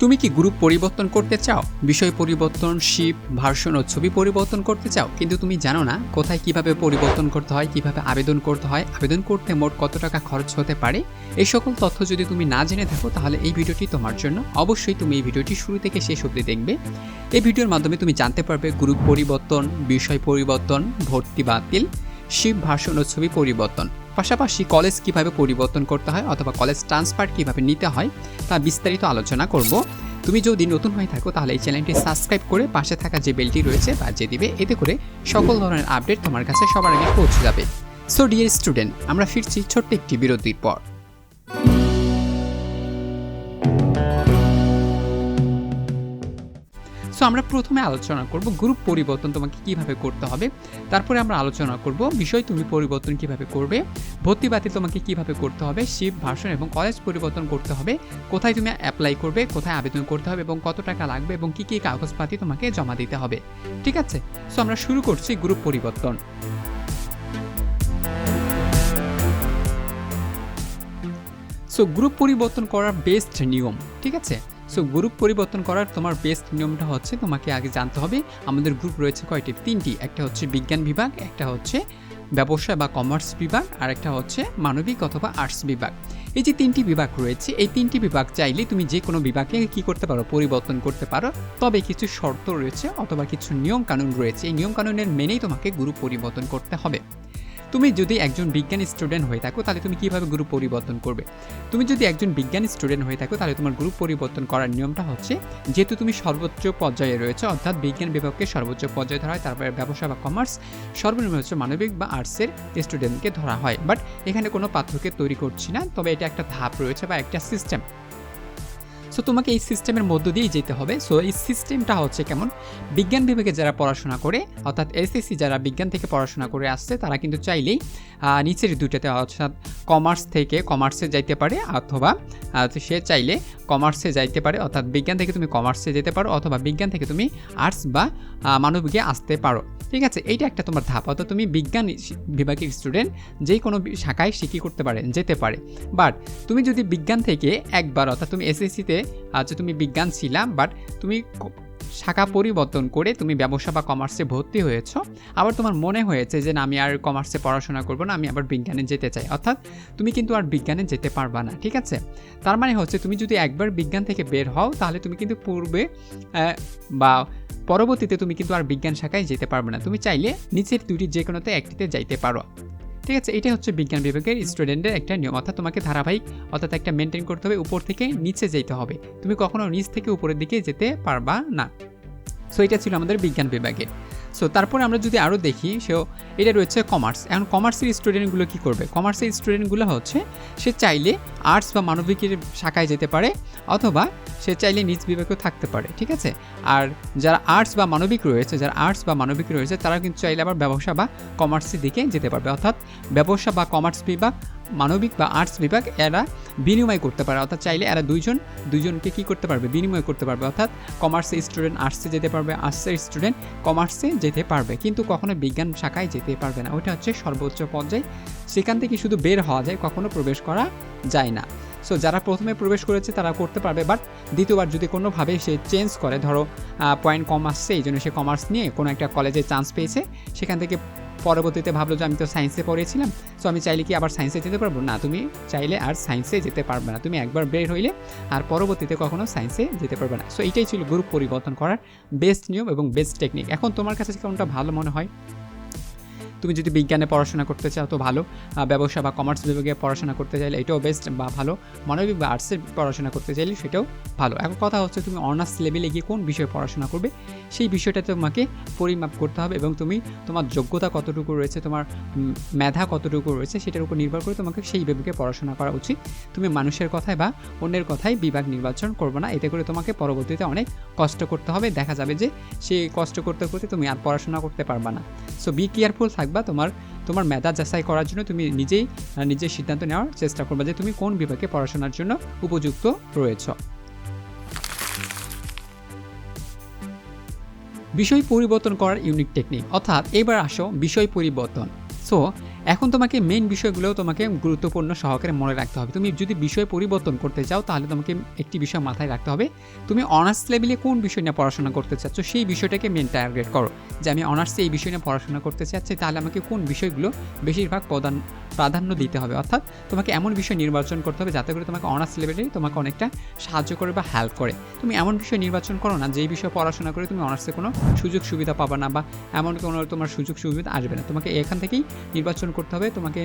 তুমি কি গ্রুপ পরিবর্তন করতে চাও? বিষয় পরিবর্তন, শিপ, ভার্সন ও ছবি পরিবর্তন করতে চাও? কিন্তু তুমি জানো না কোথায় কীভাবে পরিবর্তন করতে হয়, কীভাবে আবেদন করতে হয়, আবেদন করতে মোট কত টাকা খরচ হতে পারে? এই সকল তথ্য যদি তুমি না জেনে থাকো, তাহলে এই ভিডিওটি তোমার জন্য। অবশ্যই তুমি এই ভিডিওটি শুরু থেকে শেষ অবধি দেখবে। এই ভিডিওর মাধ্যমে তুমি জানতে পারবে গ্রুপ পরিবর্তন, বিষয় পরিবর্তন, ভর্তি বাতিল, শিপ, ভার্সন ও ছবি পরিবর্তন। পাশাপাশি কলেজ কীভাবে পরিবর্তন করতে হয় অথবা কলেজ ট্রান্সফার কীভাবে নিতে হয় তা বিস্তারিত আলোচনা করব। তুমি যদি নতুন হয়ে থাকো তাহলে এই চ্যানেলটি সাবস্ক্রাইব করে পাশে থাকা যে বেলটি রয়েছে বাজিয়ে দিবে। এতে করে সকল ধরনের আপডেট তোমার কাছে সবার আগে পৌঁছে যাবে। সো ডিয়ার স্টুডেন্ট আমরা ফিরছি ছোট্ট একটি বিরতির পর। সো আমরা প্রথমে আলোচনা করব গ্রুপ পরিবর্তন তোমাকে কীভাবে করতে হবে। তারপরে আমরা আলোচনা করব বিষয় তুমি পরিবর্তন কীভাবে করবে। ভর্তি বাতিল তোমাকে কীভাবে করতে হবে। শিপ ভাষণ এবং কলেজ পরিবর্তন করতে হবে। কোথায় তুমি অ্যাপ্লাই করবে, কোথায় আবেদন করতে হবে এবং কত টাকা লাগবে এবং কী কী কাগজপাতি তোমাকে জমা দিতে হবে। ঠিক আছে? সো আমরা শুরু করছি গ্রুপ পরিবর্তন। সো গ্রুপ পরিবর্তন করার বেস্ট নিয়ম, ঠিক আছে? সো গ্রুপ পরিবর্তন করার তোমার বেস্ট নিয়মটা হচ্ছে তোমাকে আগে জানতে হবে, আমাদের গ্রুপ রয়েছে কয়টি? তিনটি। একটা হচ্ছে বিজ্ঞান বিভাগ, একটা হচ্ছে ব্যবসা বা কমার্স বিভাগ, আর একটা হচ্ছে মানবিক অথবা আর্টস বিভাগ। এই যে তিনটি বিভাগ রয়েছে, এই তিনটি বিভাগ চাইলে তুমি যে কোনো বিভাগে কি করতে পারো, পরিবর্তন করতে পারো। তবে কিছু শর্ত রয়েছে অথবা কিছু নিয়ম কানুন রয়েছে। এই নিয়ম কানুনের মেনেই তোমাকে গ্রুপ পরিবর্তন করতে হবে। তুমি যদি একজন বিজ্ঞান স্টুডেন্ট হয়ে থাকো, তাহলে তুমি কীভাবে গ্রুপ পরিবর্তন করবে? তুমি যদি একজন বিজ্ঞান স্টুডেন্ট হয়ে থাকো, তাহলে তোমার গ্রুপ পরিবর্তন করার নিয়মটা হচ্ছে, যেহেতু তুমি সর্বোচ্চ পর্যায়ে রয়েছে, অর্থাৎ বিজ্ঞান বিভাগকে সর্বোচ্চ পর্যায়ে ধরা হয়, তারপরে ব্যবসা বা কমার্স সর্বনিম্ন হচ্ছে মানবিক বা আর্টসের স্টুডেন্টকে ধরা হয়। বাট এখানে কোনো পার্থক্য তৈরি করছি না, তবে এটা একটা ধাপ রয়েছে বা একটা সিস্টেম সো তোমাকে এই সিস্টেমের মধ্য দিয়েই যেতে হবে। সো এই সিস্টেমটা হচ্ছে কেমন? বিজ্ঞান বিভাগে যারা পড়াশোনা করে, অর্থাৎ এসএসসি যারা বিজ্ঞান থেকে পড়াশোনা করে আসছে, তারা কিন্তু চাইলেই নিচের দুইটাতে, অর্থাৎ কমার্স থেকে কমার্সে যাইতে পারে, অথবা সে চাইলে কমার্সে যাইতে পারে, অর্থাৎ বিজ্ঞান থেকে তুমি কমার্সে যেতে পারো অথবা বিজ্ঞান থেকে তুমি আর্টস বা মানবিকে আসতে পারো। ঠিক আছে? এইটা একটা তোমার ধাপ। অর্থাৎ তুমি বিজ্ঞান বিভাগের স্টুডেন্ট যে কোনো শাখায় শিখি করতে পারে, যেতে পারে। বাট তুমি যদি বিজ্ঞান থেকে একবার, অর্থাৎ তুমি এসএসসিতে আচ্ছা তুমি বিজ্ঞান ছিলাম বাট তুমি শাখা পরিবর্তন করে তুমি ব্যবসা বা কমার্সে ভর্তি হয়েছো। আবার তোমার মনে হয়েছে যে না, আমি আর কমার্সে পড়াশোনা করব না, আমি আবার বিজ্ঞানে যেতে চাই। অর্থাৎ তুমি কিন্তু আর বিজ্ঞানে যেতে পারবা না, ঠিক আছে? তার মানে হচ্ছে তুমি যদি একবার বিজ্ঞান থেকে বের হও, তাহলে তুমি কিন্তু পূর্বে বা পরবর্তীতে তুমি কিন্তু আর বিজ্ঞান শাখায় যেতে পারবে না। তুমি চাইলে নিচের দুটি যে কোনোতে একটিতে যাইতে পারো। ঠিক আছে এটা হচ্ছে বিজ্ঞান বিভাগের স্টুডেন্টের একটা নিয়ম। অর্থাৎ তোমাকে ধারাবাহিক, অর্থাৎ একটা মেনটেন করতে হবে, উপর থেকে নিচে যেতে হবে। তুমি কখনো নিচ থেকে উপরের দিকে যেতে পারবা না। সো এটা ছিল আমাদের বিজ্ঞান বিভাগের সো তারপরে আমরা যদি আরও দেখি সেও এটা রয়েছে কমার্স এখন কমার্সের স্টুডেন্টগুলো কী করবে? কমার্সের স্টুডেন্টগুলো হচ্ছে, সে চাইলে আর্টস বা মানবিকের শাখায় যেতে পারে, অথবা সে চাইলে নিজ বিভাগেও থাকতে পারে, ঠিক আছে? আর যারা আর্টস বা মানবিক রয়েছে, যারা আর্টস বা মানবিক রয়েছে তারা কিন্তু চাইলে আবার ব্যবসা বা কমার্সের দিকে যেতে পারবে। অর্থাৎ ব্যবসা বা কমার্স বিভাগ মানবিক বা আর্টস বিভাগ, এরা বিনিময় করতে পারে। অর্থাৎ চাইলে এরা দুইজন, দুইজনকে কি করতে পারবে? বিনিময় করতে পারবে। অর্থাৎ কমার্সের স্টুডেন্ট আর্টসে যেতে পারবে আর্টসের স্টুডেন্ট কমার্সে যেতে পারবে। কিন্তু কখনো বিজ্ঞান শাখায় যেতে পারবে না। ওটা হচ্ছে সর্বোচ্চ পর্যায়ে। সেখান থেকে শুধু বের হওয়া যায়, কখনো প্রবেশ করা যায় না। সো যারা প্রথমে প্রবেশ করেছে, তারা করতে পারবে। বাট দ্বিতীয়বার যদি কোনোভাবে সে চেঞ্জ করে, ধরো পয়েন্ট কম আসছে এই জন্য সে কমার্স নিয়ে কোনো একটা কলেজে চান্স পেয়েছে, সেখান থেকে পরবর্তীতে ভাবলো যে আমি তো সায়েন্সে পড়েছিলাম সো আমি চাইলে কি আবার সায়েন্সে যেতে পারব? না, তুমি চাইলে আর সায়েন্সে যেতে পারবে না, তুমি একবার বের হইলে আর পরবর্তীতে কখনো সায়েন্সে যেতে পারবে না। সো এইটাই ছিল গ্রুপ পরিবর্তন করার বেস্ট নিয়ম এবং বেস্ট টেকনিক এখন তোমার কাছে কোনটা ভালো মনে হয়? তুমি যদি বিজ্ঞানে পড়াশোনা করতে চাও, তো ভালো। ব্যবসা বা কমার্স বিভাগে পড়াশোনা করতে চাইলে এটাও বেস্ট বা ভালো। মানবিক বা আর্টসের পড়াশোনা করতে চাইলে সেটাও ভালো। এখন কথা হচ্ছে তুমি অনার্স লেভেলে গিয়ে কোন বিষয়ে পড়াশোনা করবে, সেই বিষয়টা তোমাকে পরিমাপ করতে হবে এবং তুমি তোমার যোগ্যতা কতটুকু রয়েছে, তোমার মেধা কতটুকু রয়েছে, সেটার উপর নির্ভর করে তোমাকে সেই বিভাগে পড়াশোনা করা উচিত। তুমি মানুষের কথায় বা অন্যের কথায় বিভাগ নির্বাচন করবে না। এতে করে তোমাকে পরবর্তীতে অনেক কষ্ট করতে হবে। দেখা যাবে যে সেই কষ্ট করতে করতে তুমি আর পড়াশোনা করতে পারবা না। সো বি কেয়ারফুল থাকবা। তোমার তোমার মেধা যাচাই করার জন্য তুমি নিজেই নিজের সিদ্ধান্ত নেওয়ার চেষ্টা করবে যে তুমি কোন বিভাগে পড়াশোনার জন্য উপযুক্ত রয়েছ। বিষয় পরিবর্তন করার ইউনিক টেকনিক অর্থাৎ এবার আসো বিষয় পরিবর্তন। সো এখন তোমাকে মেইন বিষয়গুলো তোমাকে গুরুত্বপূর্ণ সহকারে মনে রাখতে হবে। তুমি যদি বিষয় পরিবর্তন করতে চাও, তাহলে তোমাকে একটি বিষয় মাথায় রাখতে হবে। তুমি অনার্স লেভেলে কোন বিষয় নিয়ে পড়াশোনা করতে চাচ্ছ, সেই বিষয়টাকে মেন টার্গেট করো। যে আমি অনার্সে এই বিষয় নিয়ে পড়াশোনা করতে চাচ্ছি, তাহলে আমাকে কোন বিষয়গুলো বেশিরভাগ প্রধান, প্রাধান্য দিতে হবে? অর্থাৎ তোমাকে এমন বিষয় নির্বাচন করতে হবে, যাতে করে তোমাকে অনার্স লেভেলে তোমাকে অনেকটা সাহায্য করে বা হেল্প করে। তুমি এমন বিষয় নির্বাচন করো না, যেই বিষয়ে পড়াশোনা করে তুমি অনার্সে কোনো সুযোগ সুবিধা পাবা না বা এমন কোনো তোমার সুযোগ সুবিধা আসবে না। তোমাকে এখান থেকেই নির্বাচন করতে হবে, তোমাকে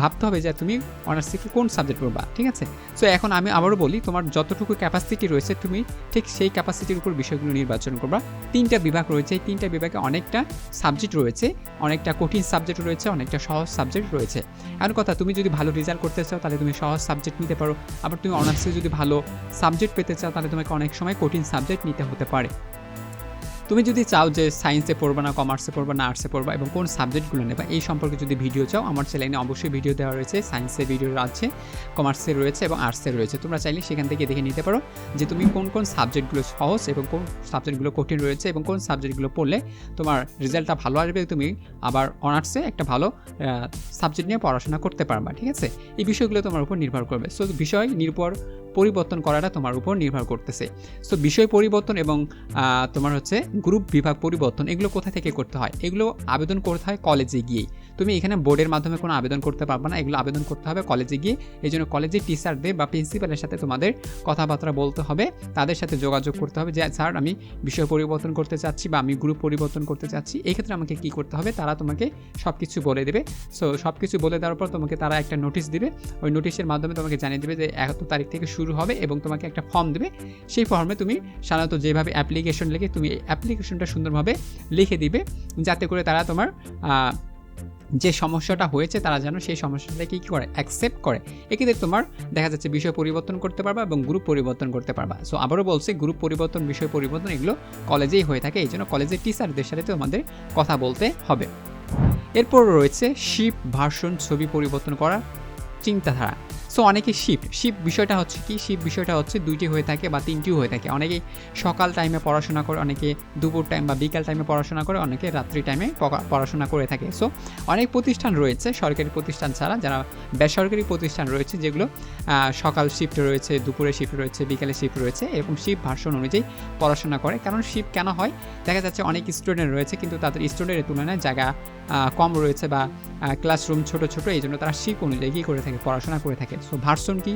ভাবতে হবে যে তুমি অনার্স থেকে কোন সাবজেক্ট পড়বা, ঠিক আছে? সো এখন আমি আবারও বলি, তোমার যতটুকু ক্যাপাসিটি রয়েছে, তুমি ঠিক সেই ক্যাপাসিটির উপর বিষয়গুলো নির্বাচন করবা। তিনটা বিভাগ রয়েছে, এই তিনটা বিভাগে অনেকটা সাবজেক্ট রয়েছে, অনেকটা কঠিন সাবজেক্ট রয়েছে, অনেকটা সহজ সাবজেক্ট রয়েছে। এমন কথা, তুমি যদি ভালো রেজাল্ট করতে চাও, তাহলে তুমি সহজ সাবজেক্ট নিতে পারো। আবার তুমি অনার্সে যদি ভালো সাবজেক্ট পেতে চাও, তাহলে তোমাকে অনেক সময় কঠিন সাবজেক্ট নিতে হতে পারে। তুমি যদি চাও যে সায়েন্সে পড়বা না কমার্সে পড়বা না আর্টসে পড়বা এবং কোন সাবজেক্টগুলো নেবা, এই সম্পর্কে যদি ভিডিও চাও, আমার চ্যানেলে অবশ্যই ভিডিও দেওয়া রয়েছে। সায়েন্সের ভিডিও আছে কমার্সের রয়েছে এবং আর্টসের রয়েছে। তোমরা চাইলে সেখান থেকে দেখে নিতে পারো যে তুমি কোন কোন সাবজেক্টগুলো সহজ এবং কোন সাবজেক্টগুলো কঠিন রয়েছে এবং কোন সাবজেক্টগুলো পড়লে তোমার রেজাল্টটা ভালো আসবে, তুমি আবার অনার্সে একটা ভালো সাবজেক্ট নিয়ে পড়াশোনা করতে পারবা, ঠিক আছে? এই বিষয়গুলো তোমার উপর নির্ভর করবে। সো বিষয় নির্ভর, পরিবর্তন করাটা তোমার উপর নির্ভর করতেছে। সো বিষয় পরিবর্তন এবং তোমার হচ্ছে গ্রুপ বিভাগ পরিবর্তন, এগুলো কোথা থেকে করতে হয়? এগুলো আবেদন করতে হয় কলেজে গিয়েই। তুমি এখানে বোর্ডের মাধ্যমে কোনো আবেদন করতে পারবে না, এগুলো আবেদন করতে হবে কলেজে গিয়ে। এই জন্য কলেজের টিচারদের বা প্রিন্সিপালের সাথে তোমাদের কথাবার্তা বলতে হবে, তাদের সাথে যোগাযোগ করতে হবে যে, স্যার, আমি বিষয় পরিবর্তন করতে চাচ্ছি বা আমি গ্রুপ পরিবর্তন করতে চাচ্ছি। এক্ষেত্রে আমাকে কি করতে হবে? তারা তোমাকে সব কিছু বলে দেবে। সো সব কিছু বলে দেওয়ার পর তোমাকে তারা একটা নোটিশ দিবে। ওই নোটিশের মাধ্যমে তোমাকে জানিয়ে দেবে যে, এত তারিখ থেকে শুরু হবে এবং তোমাকে একটা ফর্ম দেবে। সেই ফর্মে তুমি সাধারণত যেভাবে অ্যাপ্লিকেশন লিখে তুমি এই অ্যাপ্লিকেশনটা সুন্দরভাবে লিখে দিবে, যাতে করে তারা তোমার যে সমস্যাটা হয়েছে তারা যেন সেই সমস্যাটাকে কী করে অ্যাকসেপ্ট করে। এক্ষেত্রে তোমার দেখা যাচ্ছে বিষয় পরিবর্তন করতে পারবা এবং গ্রুপ পরিবর্তন করতে পারবা। সো আবারও বলছি গ্রুপ পরিবর্তন, বিষয় পরিবর্তন এগুলো কলেজেই হয়ে থাকে এই জন্য কলেজের টিচারদের সাথে তোমাদের কথা বলতে হবে। এরপর রয়েছে শিপ ভার্সন ছবি পরিবর্তন করার চিন্তাধারা। সো অনেকে শিফট শিফট বিষয়টা হচ্ছে কি? শিফট বিষয়টা হচ্ছে দুইটি হয়ে থাকে বা তিনটিও হয়ে থাকে। অনেকে সকাল টাইমে পড়াশোনা করে, অনেকে দুপুর টাইম বা বিকাল টাইমে পড়াশোনা করে, অনেকে রাত্রি টাইমে পড়াশোনা করে থাকে। সো অনেক প্রতিষ্ঠান রয়েছে সরকারি প্রতিষ্ঠান ছাড়া, যারা বেসরকারি প্রতিষ্ঠান রয়েছে, যেগুলো সকাল শিফট রয়েছে, দুপুরে শিফট রয়েছে, বিকালে শিফট রয়েছে এরকম শিফট ভার্সন অনুযায়ী পড়াশোনা করে। কারণ শিফট কেন হয়? দেখা যাচ্ছে অনেক স্টুডেন্ট রয়েছে, কিন্তু তাদের স্টুডেন্টের তুলনায় জায়গা কম রয়েছে বা ক্লাসরুম ছোট ছোট এই জন্য তারা শিফট অনুযায়ী কী করে থাকে? পড়াশোনা করে থাকে। সো ভার্সন কি?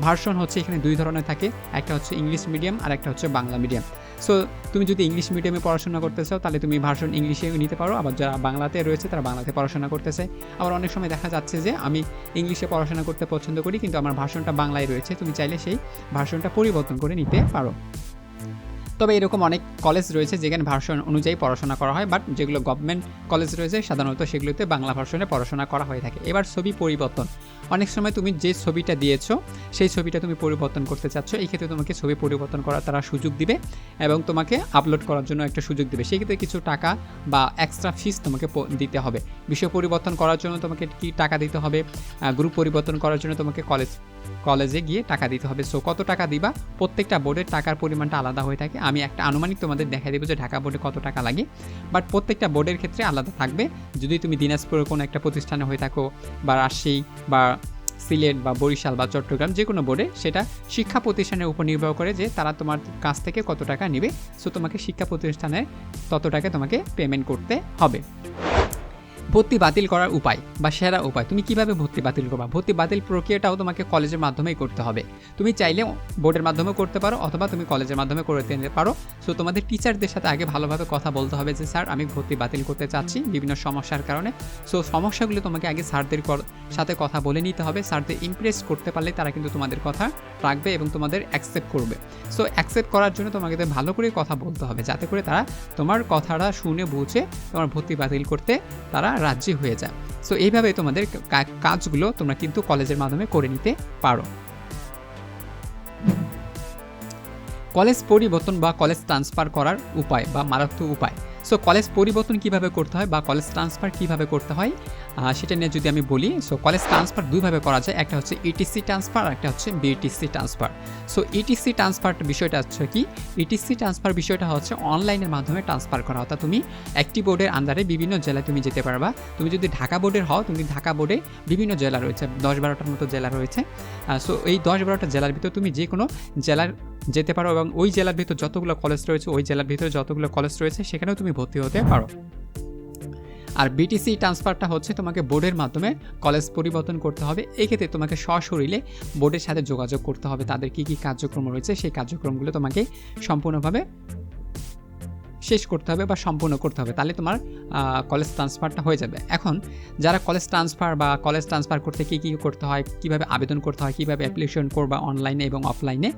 ভার্সন হচ্ছে এখানে দুই ধরনের থাকে। একটা হচ্ছে ইংলিশ মিডিয়াম আর একটা হচ্ছে বাংলা মিডিয়াম। সো তুমি যদি ইংলিশ মিডিয়ামে পড়াশোনা করতে চাও, তাহলে তুমি ভার্সন ইংলিশে নিতে পারো। আবার যারা বাংলাতে রয়েছে, তারা বাংলাতে পড়াশোনা করতেছে। আবার অনেক সময় দেখা যাচ্ছে যে, আমি ইংলিশে পড়াশোনা করতে পছন্দ করি, কিন্তু আমার ভার্সনটা বাংলায় রয়েছে। তুমি চাইলে সেই ভার্সনটা পরিবর্তন করে নিতে পারো। তবে এরকম অনেক কলেজ রয়েছে যেখানে ভার্সন অনুযায়ী পড়াশোনা করা হয় বাট যেগুলো গভর্নমেন্ট কলেজ রয়েছে, সাধারণত সেগুলোতে বাংলা ভার্সনে পড়াশোনা করা হয়ে থাকে। এবার ছবি পরিবর্তন। অনেক সময় তুমি যে ছবিটা দিয়েছ, সেই ছবিটা তুমি পরিবর্তন করতে চাচ্ছ, এই ক্ষেত্রে তোমাকে ছবি পরিবর্তন করার তারা সুযোগ দিবে এবং তোমাকে আপলোড করার জন্য একটা সুযোগ দেবে। সেই ক্ষেত্রে কিছু টাকা বা এক্সট্রা ফিস তোমাকে দিতে হবে। বিষয় পরিবর্তন করার জন্য তোমাকে কি টাকা দিতে হবে? গ্রুপ পরিবর্তন করার জন্য তোমাকে কলেজ কলেজে গিয়ে টাকা দিতে হবে। সো কত টাকা দিবা? প্রত্যেকটা বোর্ডের টাকার পরিমাণটা আলাদা হয়ে থাকে। আমি একটা আনুমানিক তোমাদের দেখা দেবো যে ঢাকা বোর্ডে কত টাকা লাগে। বাট প্রত্যেকটা বোর্ডের ক্ষেত্রে আলাদা থাকবে। যদি তুমি দিনাজপুরের কোনো একটা প্রতিষ্ঠানে হয়ে থাকো, বা রাজশাহী, বা সিলেট, বা বরিশাল, বা চট্টগ্রাম যে কোনো বোর্ডে সেটা শিক্ষা প্রতিষ্ঠানের উপর নির্ভর করে যে তারা তোমার কাছ থেকে কত টাকা নেবে। সো তোমাকে শিক্ষা প্রতিষ্ঠানে তত টাকা তোমাকে পেমেন্ট করতে হবে। ভর্তি বাতিল করার উপায় বা সেরা উপায়। তুমি কীভাবে ভর্তি বাতিল করবা? ভর্তি বাতিল প্রক্রিয়াটাও তোমাকে কলেজের মাধ্যমেই করতে হবে। তুমি চাইলে বোর্ডের মাধ্যমে করতে পারো অথবা তুমি কলেজের মাধ্যমে করে নিতে পারো। সো তোমাদের টিচারদের সাথে আগে ভালোভাবে কথা বলতে হবে যে, স্যার, আমি ভর্তি বাতিল করতে চাচ্ছি বিভিন্ন সমস্যার কারণে। সো সমস্যাগুলো তোমাকে আগে স্যারদের সাথে কথা বলে নিতে হবে। স্যারদের ইমপ্রেস করতে পারলে তারা কিন্তু তোমাদের কথা রাখবে এবং তোমাদের অ্যাকসেপ্ট করবে। সো অ্যাকসেপ্ট করার জন্য তোমাকে ভালো করে কথা বলতে হবে। যাতে করে তারা তোমার কথাটা শুনে বুঝে তোমার ভর্তি বাতিল করতে তারা রাজি হয়ে যায়। সো এইভাবে তোমাদের কাজগুলো তোমরা কিন্তু কলেজের মাধ্যমে করে নিতে পারো। কলেজ পরিবর্তন বা কলেজ ট্রান্সফার করার উপায় বা মারাত্মক উপায়। সো কলেজ পরিবর্তন কীভাবে করতে হয় বা কলেজ ট্রান্সফার কীভাবে করতে হয় সেটা নিয়ে যদি আমি বলি সো কলেজ ট্রান্সফার দুইভাবে করা যায়। একটা হচ্ছে ইটিসি ট্রান্সফার আর একটা হচ্ছে BTC transfer so ETC transfer বিষয়টা হচ্ছে কি? ইটিসি ট্রান্সফার বিষয়টা হচ্ছে অনলাইনের মাধ্যমে ট্রান্সফার করা। অর্থাৎ তুমি একটি বোর্ডের আন্ডারে বিভিন্ন জেলায় তুমি যেতে পারবা। তুমি যদি ঢাকা বোর্ডের হও, তুমি ঢাকা বোর্ডে বিভিন্ন জেলা রয়েছে, দশ বারোটার মতো জেলা রয়েছে। সো এই দশ বারোটা জেলার ভিতর তুমি যে কোনো জেলার যেতে পারো এবং ওই জেলার ভিতর যতগুলো কলেজ রয়েছে, ওই জেলার ভিতরে যতগুলো কলেজ রয়েছে, সেখানেও তুমি ভর্তি হতে পারো। আর বিটিসি ট্রান্সফারটা হচ্ছে তোমাকে বোর্ডের মাধ্যমে কলেজ পরিবর্তন করতে হবে। এক্ষেত্রে তোমাকে সশরীরে বোর্ডের সাথে যোগাযোগ করতে হবে। তাদের কী কী কার্যক্রম রয়েছে, সেই কার্যক্রমগুলো তোমাকে সম্পূর্ণভাবে শেষ করতে হবে বা সম্পূর্ণ করতে হবে। তাহলে তোমার কলেজ ট্রান্সফারটা হয়ে যাবে। এখন যারা কলেজ ট্রান্সফার বা কলেজ ট্রান্সফার করতে কী কী করতে হয়, কীভাবে আবেদন করতে হয়, কীভাবে অ্যাপ্লিকেশন করবা অনলাইনে এবং অফলাইনে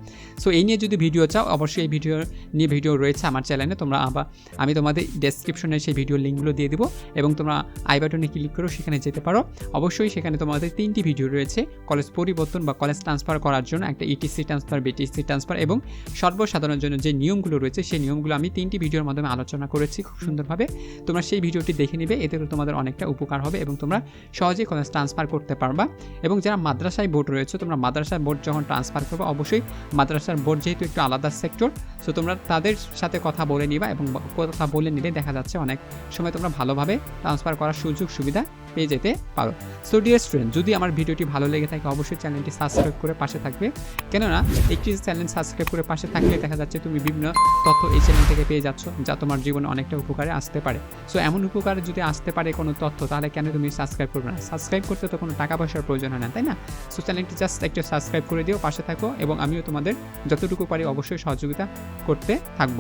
সো এই নিয়ে যদি ভিডিও চাও, অবশ্যই এই ভিডিও নিয়ে ভিডিও রয়েছে আমার চ্যানেলে তোমরা আবার, আমি তোমাদের ডেসক্রিপশনে সেই ভিডিও লিঙ্কগুলো দিয়ে দেবো এবং তোমরা আই বাটনে ক্লিক করো সেখানে যেতে পারো। অবশ্যই সেখানে তোমাদের তিনটি ভিডিও রয়েছে কলেজ পরিবর্তন বা কলেজ ট্রান্সফার করার জন্য একটা ইটিসি ট্রান্সফার বিটিসি ট্রান্সফার এবং সর্বসাধারণের জন্য যে নিয়মগুলো রয়েছে, সেই নিয়মগুলো আমি তিনটি ভিডিওর মাধ্যমে আলোচনা করেছি খুব সুন্দরভাবে। তোমরা সেই ভিডিওটি দেখে নিবে, এতে তোমাদের অনেকটা উপকার হবে এবং তোমরা সহজেই কলেজ ট্রান্সফার করতে পারবা। এবং যারা মাদ্রাসায় বোর্ড রয়েছে, তোমরা মাদ্রাসায় বোর্ড যখন ট্রান্সফার করবে, অবশ্যই মাদ্রাসার বোর্ড যেহেতু একটু আলাদা সেক্টর সো তোমরা তাদের সাথে কথা বলে নিবা এবং কথা বলে নিলে দেখা যাচ্ছে অনেক সময় তোমরা ভালোভাবে ট্রান্সফার করার সুযোগ সুবিধা পেয়ে যেতে পারো। সো ডিয়ার স্টুডেন্ট যদি আমার ভিডিওটি ভালো লেগে থাকে, অবশ্যই চ্যানেলটি সাবস্ক্রাইব করে পাশে থাকবে। কেননা, একটি চ্যানেল সাবস্ক্রাইব করে পাশে থাকলে দেখা যাচ্ছে তুমি বিভিন্ন তথ্য এই চ্যানেল থেকে পেয়ে যাচ্ছ যা তোমার জীবনে অনেকটা উপকারে আসতে পারে। সো এমন উপকারে যদি আসতে পারে কোনো তথ্য, তাহলে কেন তুমি সাবস্ক্রাইব করবে না? সাবস্ক্রাইব করতে তো কোনো টাকা পয়সার প্রয়োজন হয় না, তাই না? সো চ্যানেলটি জাস্ট একটু সাবস্ক্রাইব করে দিও, পাশে থাকো এবং আমিও তোমাদের যতটুকু পারি অবশ্যই সহযোগিতা করতে থাকব।